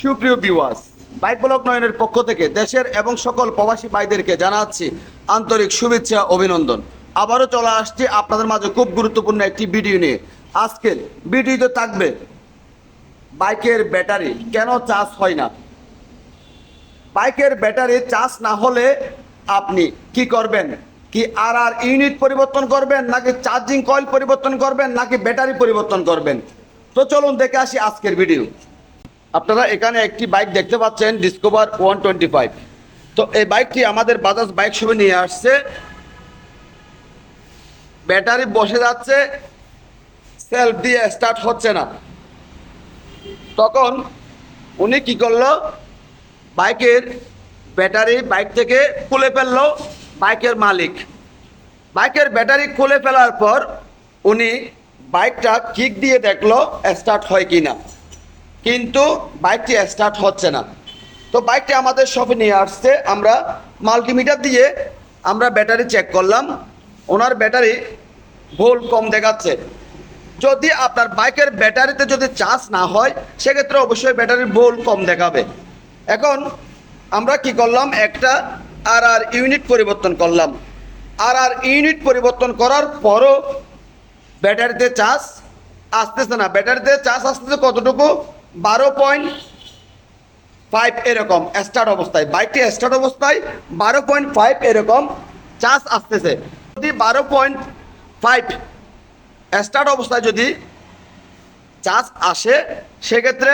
সুপ্রিয় বিওয়াস bike block নয়নের পক্ষ থেকে দেশের এবং সকল প্রবাসী ভাইদেরকে জানাচ্ছি আন্তরিক শুভেচ্ছা, অভিনন্দন। আবারও চলে আসছি আপনাদের মাঝে খুব গুরুত্বপূর্ণ একটি ভিডিও নিয়ে। আজকের ভিডিওতে থাকবে বাইকের ব্যাটারি, কেন চার্জ হয় না? বাইকের ব্যাটারি চার্জ না হলে আপনি কি করবেন? কি আর আর ইউনিট পরিবর্তন করবেন, নাকি চার্জিং কয়েল পরিবর্তন করবেন, নাকি ব্যাটারি পরিবর্তন করবেন? তো চলুন দেখে আসি আজকের ভিডিও আপনারা এখানে একটি বাইক দেখতে পাচ্ছেন ডিসকভার ওয়ান টোয়েন্টি ফাইভ। তো এই বাইকটি আমাদের বাজাজ বাইক শপে নিয়ে আসছে। ব্যাটারি বসে যাচ্ছে, সেলফ দিয়ে স্টার্ট হচ্ছে না। তখন উনি কি করল, বাইকের ব্যাটারি বাইক থেকে খুলে ফেলল, বাইকের মালিক। বাইকের ব্যাটারি খুলে ফেলার পর উনি বাইকটা কিক দিয়ে দেখল, স্টার্ট হয় কি না কিন্তু বাইকটি স্টার্ট হচ্ছে না। তো বাইকটি আমাদের শপে নিয়ে আসছে। আমরা মাল্টিমিটার দিয়ে আমরা ব্যাটারি চেক করলাম। ওনার ব্যাটারি ভুল কম দেখাচ্ছে। যদি আপনার বাইকের ব্যাটারিতে যদি চার্জ না হয়, সেক্ষেত্রে অবশ্যই ব্যাটারির ভুল কম দেখাবে। এখন আমরা কি করলাম? একটা আর আর ইউনিট পরিবর্তন করলাম। আর আর ইউনিট পরিবর্তন করার পরও ব্যাটারিতে চার্জ আসতেছে না। ব্যাটারিতে চার্জ আসতেছে কতটুকু? বারো পয়েন্ট ফাইভ এরকম স্টার্ট অবস্থায় বাইকটি স্টার্ট অবস্থায় বারো পয়েন্ট ফাইভ এরকম চার্জ আসতেছে। যদি বারো পয়েন্ট ফাইভ স্টার্ট অবস্থায় যদি চার্জ আসে, সেক্ষেত্রে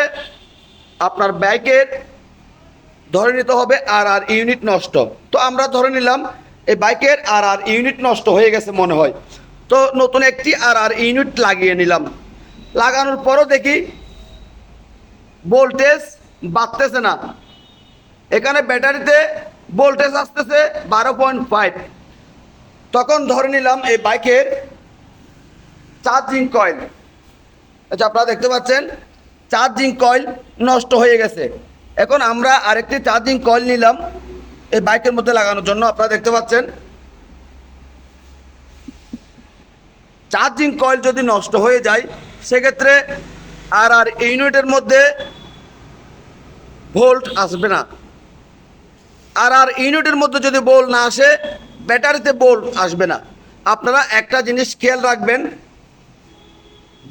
আপনার বাইকের ধরে নিতে হবে আর আর ইউনিট নষ্ট। তো আমরা ধরে নিলাম, এই বাইকের আর আর ইউনিট নষ্ট হয়ে গেছে মনে হয়। তো নতুন একটি আর আর ইউনিট লাগিয়ে নিলাম। লাগানোর পরও দেখি ভোল্টেজ বাড়তেছে না। এখানে ব্যাটারিতে ভোল্টেজ আসতেছে বারো পয়েন্ট ফাইভ। তখন ধরে নিলাম এই বাইকের চার্জিং কয়েল। আচ্ছা আপনারা দেখতে পাচ্ছেন, চার্জিং কয়েল নষ্ট হয়ে গেছে। এখন আমরা আরেকটি চার্জিং কয়েল নিলাম এই বাইকের মধ্যে লাগানোর জন্য। আপনারা দেখতে পাচ্ছেন, চার্জিং কয়েল যদি নষ্ট হয়ে যায়, সেক্ষেত্রে আর আর ইউনিটের মধ্যে ভোল্ট আসবে না। আর আর ইউনিটের মধ্যে যদি বোল না আসে, ব্যাটারিতে বোল আসবে না। আপনারা একটা জিনিস খেয়াল রাখবেন।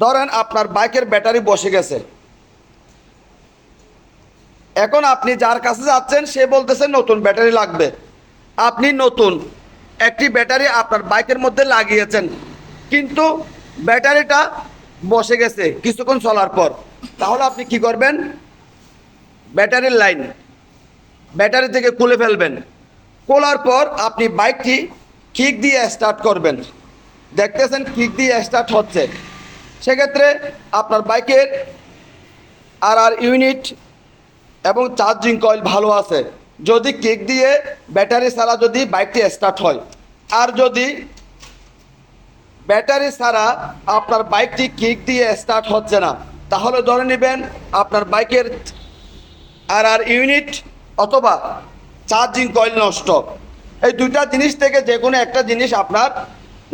ধরেন আপনার বাইকের ব্যাটারি বসে গেছে। এখন আপনি যার কাছে যাচ্ছেন, সে বলতেছে, নতুন ব্যাটারি লাগবে। আপনি নতুন। একটি ব্যাটারি আপনার বাইকের মধ্যে লাগিয়েছেন। কিন্তু ব্যাটারিটা বসে গেছে কিছুক্ষণ চলার পর। তাহলে আপনি কি করবেন? ব্যাটারির লাইন। ব্যাটারি থেকে খুলে ফেলবেন। খোলার পর আপনি বাইকটি কিক দিয়ে স্টার্ট করবেন। দেখতেছেন কিক দিয়ে স্টার্ট হচ্ছে। সেক্ষেত্রে আপনার বাইকের আর আর ইউনিট এবং চার্জিং কয়েল ভালো আছে। যদি কিক দিয়ে ব্যাটারি ছাড়া যদি বাইকটি স্টার্ট হয়। আর যদি ব্যাটারি ছাড়া আপনার বাইকটি কিক দিয়ে স্টার্ট হচ্ছে না, তাহলে ধরে নেবেন আপনার বাইকের আর আর ইউনিট অথবা চার্জিং কয়েল নষ্ট। এই দুইটা জিনিস থেকে যে কোনো একটা জিনিস আপনার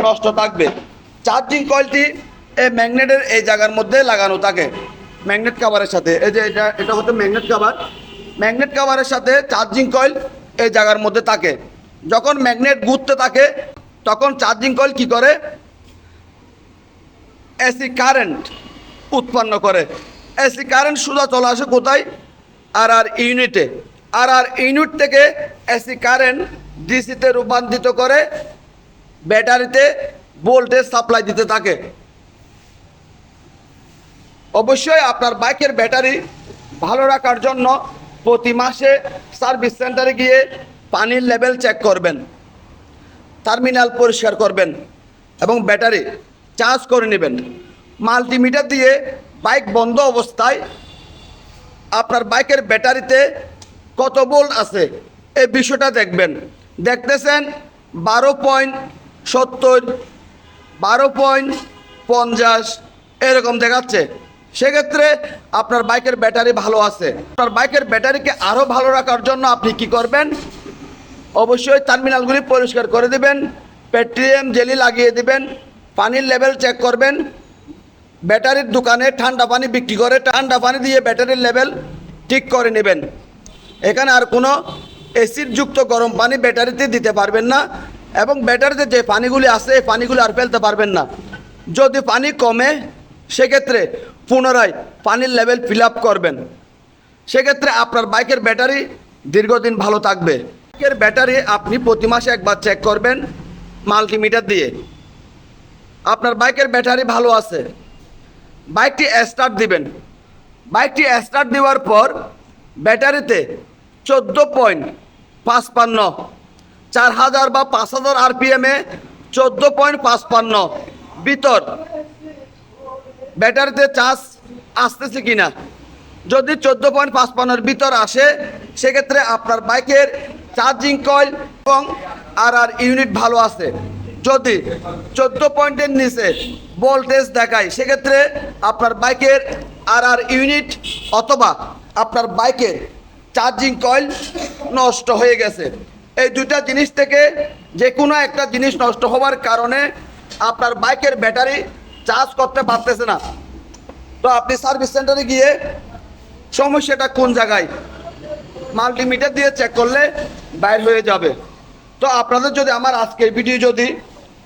নষ্ট থাকবে। চার্জিং কয়েলটি এই ম্যাগনেটের এই জায়গার মধ্যে লাগানো থাকে। ম্যাগনেট কাভারের সাথে। এই যে এটা এটা হচ্ছে ম্যাগনেট কাভার ম্যাগনেট কাভারের সাথে চার্জিং কয়েল এই জায়গার মধ্যে থাকে। যখন ম্যাগনেট ঘুরতে থাকে, তখন চার্জিং কয়েল কি করে? এসি কারেন্ট উৎপন্ন করে। এসি কারেন্ট সোজা চলে আসে কোথায়? আর আর ইউনিটে আর আর ইউনিট থেকে এসি কারেন্ট ডিসিতে রূপান্তরিত করে ব্যাটারিতে ভোল্টেজ সাপ্লাই দিতে থাকে। অবশ্যই আপনার বাইকের ব্যাটারি ভালো রাখার জন্য প্রতি মাসে সার্ভিস সেন্টারে গিয়ে পানির লেভেল চেক করবেন। টার্মিনাল পরিষ্কার করবেন এবং ব্যাটারি চার্জ করে নেবেন। মাল্টিমিটার দিয়ে বাইক বন্ধ অবস্থায় আপনার বাইকের ব্যাটারিতে কত ভোল্ট আছে? এই বিষয়টা দেখবেন। দেখতেছেন বারো পয়েন্ট সত্তর, বারো পয়েন্ট পঞ্চাশ, এরকম দেখাচ্ছে। সেক্ষেত্রে আপনার বাইকের ব্যাটারি ভালো আছে। আপনার বাইকের ব্যাটারিকে আরও ভালো রাখার জন্য আপনি কি করবেন? অবশ্যই টার্মিনালগুলি পরিষ্কার করে দিবেন পেট্রিয়াম জেলি লাগিয়ে দিবেন, পানির লেভেল চেক করবেন ব্যাটারির দোকানে ঠান্ডা পানি বিক্রি করে, ঠান্ডা পানি দিয়ে ব্যাটারির লেভেল ঠিক করে নেবেন। এখানে আর কোনো অ্যাসিডযুক্ত গরম পানি ব্যাটারিতে দিতে পারবেন না এবং ব্যাটারিতে যে পানিগুলি আছে, এই পানিগুলি আর ফেলতে পারবেন না। যদি পানি কমে, সেক্ষেত্রে পুনরায় পানির লেভেল ফিল আপ করবেন। সেক্ষেত্রে আপনার বাইকের ব্যাটারি দীর্ঘদিন ভালো থাকবে। বাইকের ব্যাটারি আপনি প্রতি মাসে একবার চেক করবেন মাল্টিমিটার দিয়ে। আপনার বাইকের ব্যাটারি ভালো আছে। বাইকটি স্টার্ট দিবেন। বাইকটি স্টার্ট দেওয়ার পর ব্যাটারিতে চোদ্দ পয়েন্ট পাঁচপান্ন, চার হাজার বা পাঁচ হাজার আরপিএমে চোদ্দ পয়েন্ট পাঁচপান্ন। ভিতর ব্যাটারিতে চার্জ আসতেছে কিনা? যদি চোদ্দ পয়েন্ট পাঁচপান্নর ভিতর আসে, সেক্ষেত্রে আপনার বাইকের চার্জিং কয়েল এবং আর আর ইউনিট ভালো আছে। যদি চোদ্দ পয়েন্টের নিচে ভোল্টেজ দেখায়, সেক্ষেত্রে আপনার বাইকের আর আর ইউনিট অথবা আপনার বাইকের চার্জিং কয়েল নষ্ট হয়ে গেছে। এই দুটা জিনিস থেকে যে কোনো একটা জিনিস নষ্ট হওয়ার কারণে আপনার বাইকের ব্যাটারি চার্জ করতে পারতেছে না। তো আপনি সার্ভিস সেন্টারে গিয়ে সমস্যাটা কোন জায়গায়? মাল্টিমিটার দিয়ে চেক করলে বাইর হয়ে যাবে। তো আপনাদের যদি আমার আজকের ভিডিও যদি